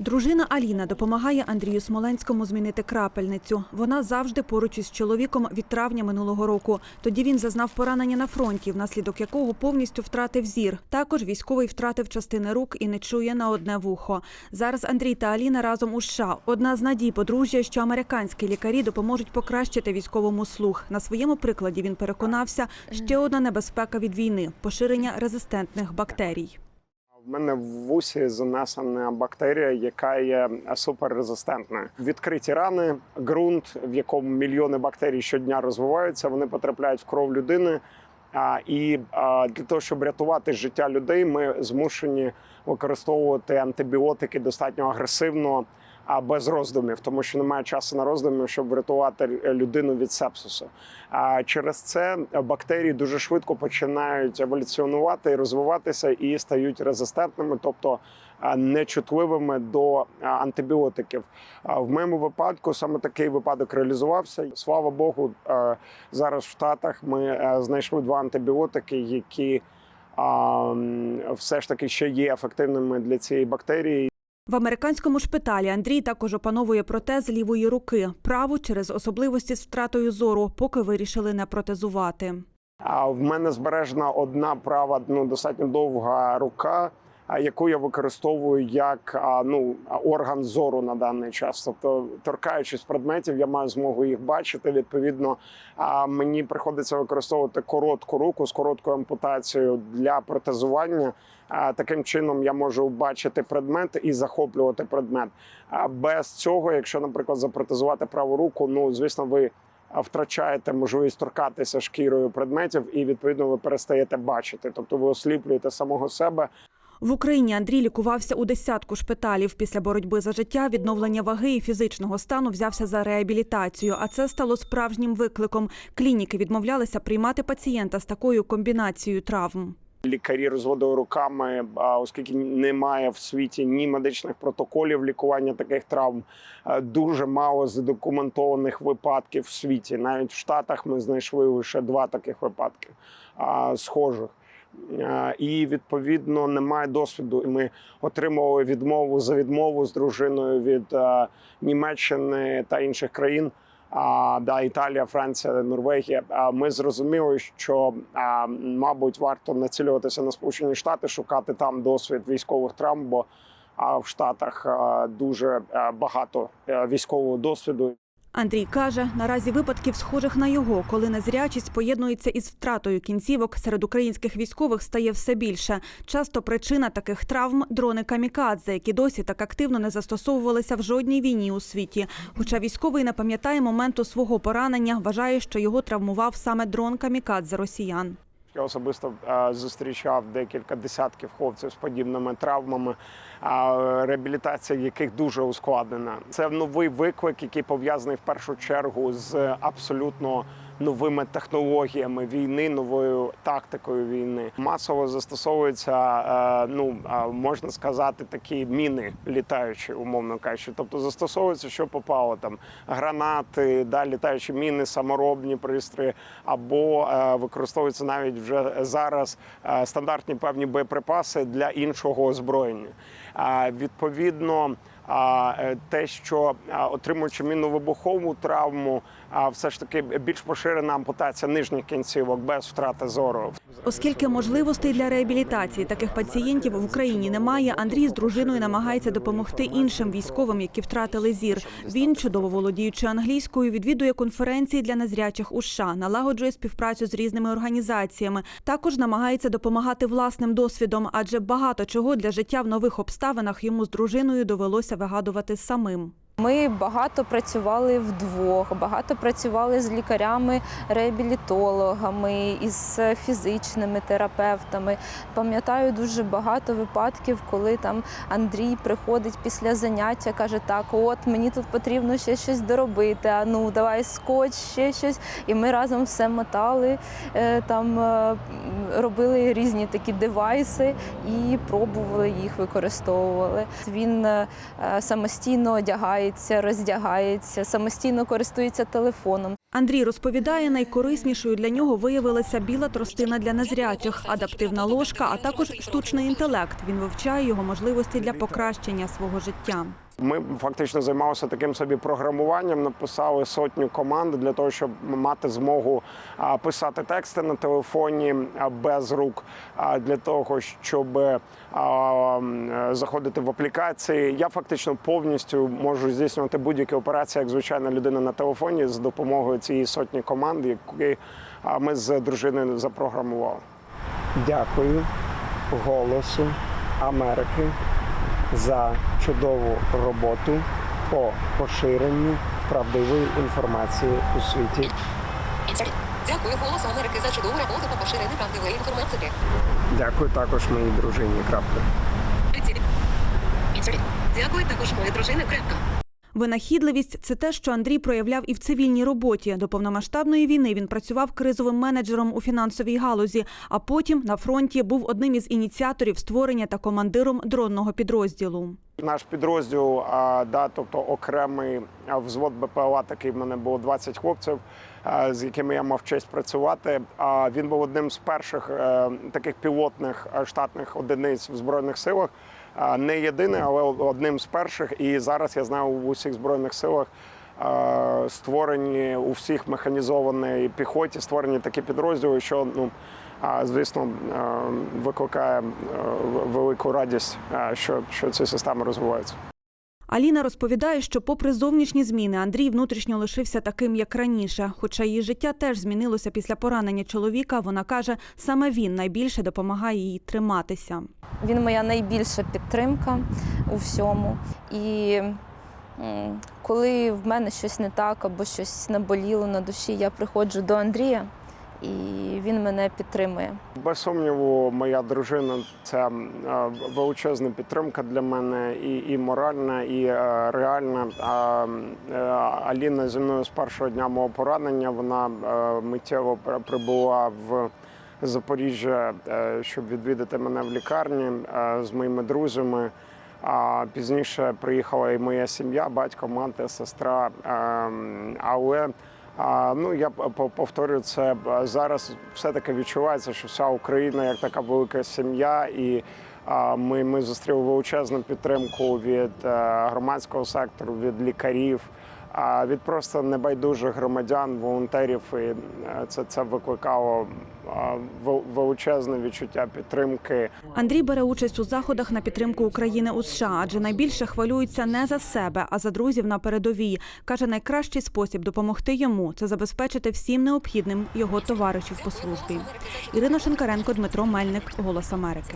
Дружина Аліна допомагає Андрію Смоленському змінити крапельницю. Вона завжди поруч із чоловіком від травня минулого року. Тоді він зазнав поранення на фронті, внаслідок якого повністю втратив зір. Також військовий втратив частини рук і не чує на одне вухо. Зараз Андрій та Аліна разом у США. Одна з надій подружжя, що американські лікарі допоможуть покращити військовому слух. На своєму прикладі він переконався, ще одна небезпека від війни поширення резистентних бактерій. Мене в вусі занесена бактерія, яка є суперрезистентною. Відкриті рани, ґрунт, в якому мільйони бактерій щодня розвиваються, вони потрапляють в кров людини. А, і а, для того, щоб рятувати життя людей, ми змушені використовувати антибіотики достатньо агресивно, а без роздумів, тому що немає часу на роздумів, щоб врятувати людину від сепсису. А через це бактерії дуже швидко починають еволюціонувати і розвиватися і стають резистентними, тобто нечутливими до антибіотиків. В моєму випадку саме такий випадок реалізувався. Слава Богу, е, зараз в Штатах ми е, знайшли два антибіотики, які все ж таки ще є ефективними для цієї бактерії. В американському шпиталі Андрій також опановує протез лівої руки, праву через особливості з втратою зору, поки вирішили не протезувати. А в мене збережена одна права, ну достатньо довга рука, яку я використовую як ну орган зору на даний час. Тобто, торкаючись предметів, я маю змогу їх бачити. Відповідно, мені приходиться використовувати коротку руку з короткою ампутацією для протезування. Таким чином я можу бачити предмет і захоплювати предмет. А без цього, якщо, наприклад, запротезувати праву руку, ну звісно, ви втрачаєте можливість торкатися шкірою предметів, і відповідно ви перестаєте бачити. Тобто ви осліплюєте самого себе. В Україні Андрій лікувався у десятку шпиталів. Після боротьби за життя, відновлення ваги і фізичного стану взявся за реабілітацію. А це стало справжнім викликом. Клініки відмовлялися приймати пацієнта з такою комбінацією травм. Лікарі розводили руками, оскільки немає в світі ні медичних протоколів лікування таких травм. Дуже мало задокументованих випадків в світі. Навіть в Штатах ми знайшли лише два таких випадки схожих. І відповідно немає досвіду. І Ми отримували відмову за відмову з дружиною від Німеччини та інших країн. А, да, Італія, Франція, Норвегія. А ми зрозуміли, що а, мабуть варто націлюватися на Сполучені Штати, шукати там досвід військових травм, бо а в Штатах а, дуже а, багато військового досвіду. Андрій каже, наразі випадків, схожих на його, коли незрячість поєднується із втратою кінцівок, серед українських військових стає все більше. Часто причина таких травм дрони камікадзе, які досі так активно не застосовувалися в жодній війні у світі. Хоча військовий не пам'ятає моменту свого поранення, вважає, що його травмував саме дрон камікадзе росіян. Я особисто е, зустрічав декілька десятків хлопців з подібними травмами, реабілітація яких дуже ускладнена. Це новий виклик, який пов'язаний в першу чергу з абсолютно новими технологіями війни, новою тактикою війни. Масово застосовуються, е, ну можна сказати, такі міни літаючі, умовно кажучи. Тобто застосовується, що попало там гранати, да, літаючі міни, саморобні пристрої, або е, використовуються навіть вже зараз е, стандартні певні боєприпаси для іншого озброєння. Відповідно, те, що отримуючи мінно-вибухову травму, все ж таки більш поширена ампутація нижніх кінцівок без втрати зору. Оскільки можливостей для реабілітації таких пацієнтів в Україні немає, Андрій з дружиною намагається допомогти іншим військовим, які втратили зір. Він, чудово володіючи англійською, відвідує конференції для незрячих у США, налагоджує співпрацю з різними організаціями. Також намагається допомагати власним досвідом, адже багато чого для життя в нових обставинах йому з дружиною довелося вигадувати самим. Ми багато працювали вдвох, багато працювали з лікарями, реабілітологами, із фізичними терапевтами. Пам'ятаю дуже багато випадків, коли там Андрій приходить після заняття, каже: Так, от мені тут потрібно ще щось доробити. А ну давай скотч, ще щось. І ми разом все мотали, е, там е, робили різні такі девайси і пробували їх використовували. Він е, самостійно одягається одягається, роздягається, самостійно користується телефоном. Андрій розповідає, найкориснішою для нього виявилася біла тростина для незрячих, адаптивна ложка, а також штучний інтелект. Він вивчає його можливості для покращення свого життя. Ми фактично займалися таким собі програмуванням, написали сотню команд для того, щоб мати змогу писати тексти на телефоні без рук, для того, щоб заходити в аплікації. Я фактично повністю можу здійснювати будь-які операції, як звичайна людина на телефоні, з допомогою цієї сотні команд, які а, ми з дружиною запрограмували. Дякую голосу Америки за чудову роботу по поширенню правдивої інформації у світі. Дякую Голосу Америки за чудову роботу по поширенню правдивої інформації. Дякую також моїй дружині. Крапка. Дякую також моїй дружини. Крепка. Винахідливість це те, що Андрій проявляв і в цивільній роботі. До повномасштабної війни він працював кризовим менеджером у фінансовій галузі, а потім на фронті був одним із ініціаторів створення та командиром дронного підрозділу. Наш підрозділ, да, тобто окремий взвод БПЛА, такий в мене було 20 хлопців, з якими я мав честь працювати. А він був одним з перших е, таких пілотних штатних одиниць в збройних силах. Не єдине, але одним з перших. І зараз я знаю в усіх збройних силах. Створені у всіх механізованій піхоті, створені такі підрозділи, що ну звісно викликає велику радість, що, що ці системи розвиваються. Аліна розповідає, що, попри зовнішні зміни, Андрій внутрішньо лишився таким, як раніше. Хоча її життя теж змінилося після поранення чоловіка. Вона каже, саме він найбільше допомагає їй триматися. Він моя найбільша підтримка у всьому. І коли в мене щось не так або щось наболіло на душі, я приходжу до Андрія, і він мене підтримує. Без сумніву, моя дружина це е, величезна підтримка для мене, і, і моральна, і е, реальна. Е, Аліна зі мною з першого дня мого поранення вона миттєво прибула в Запоріжжя, щоб відвідати мене в лікарні з моїми друзями. А пізніше приїхала і моя сім'я, батько, мати, сестра. Ем, Але ну я п- п- повторюю це зараз. Все таки відчувається, що вся Україна як така велика сім'я, і ми, ми зустріли величезну підтримку від е, громадського сектору, від лікарів, а від просто небайдужих громадян, волонтерів. І е, це, це викликало а, величезне відчуття підтримки. Андрій бере участь у заходах на підтримку України у США, адже найбільше хвилюється не за себе, а за друзів на передовій. каже, найкращий спосіб допомогти йому це забезпечити всім необхідним його товаришів по службі. Ірина Шинкаренко, Дмитро Мельник, Голос Америки.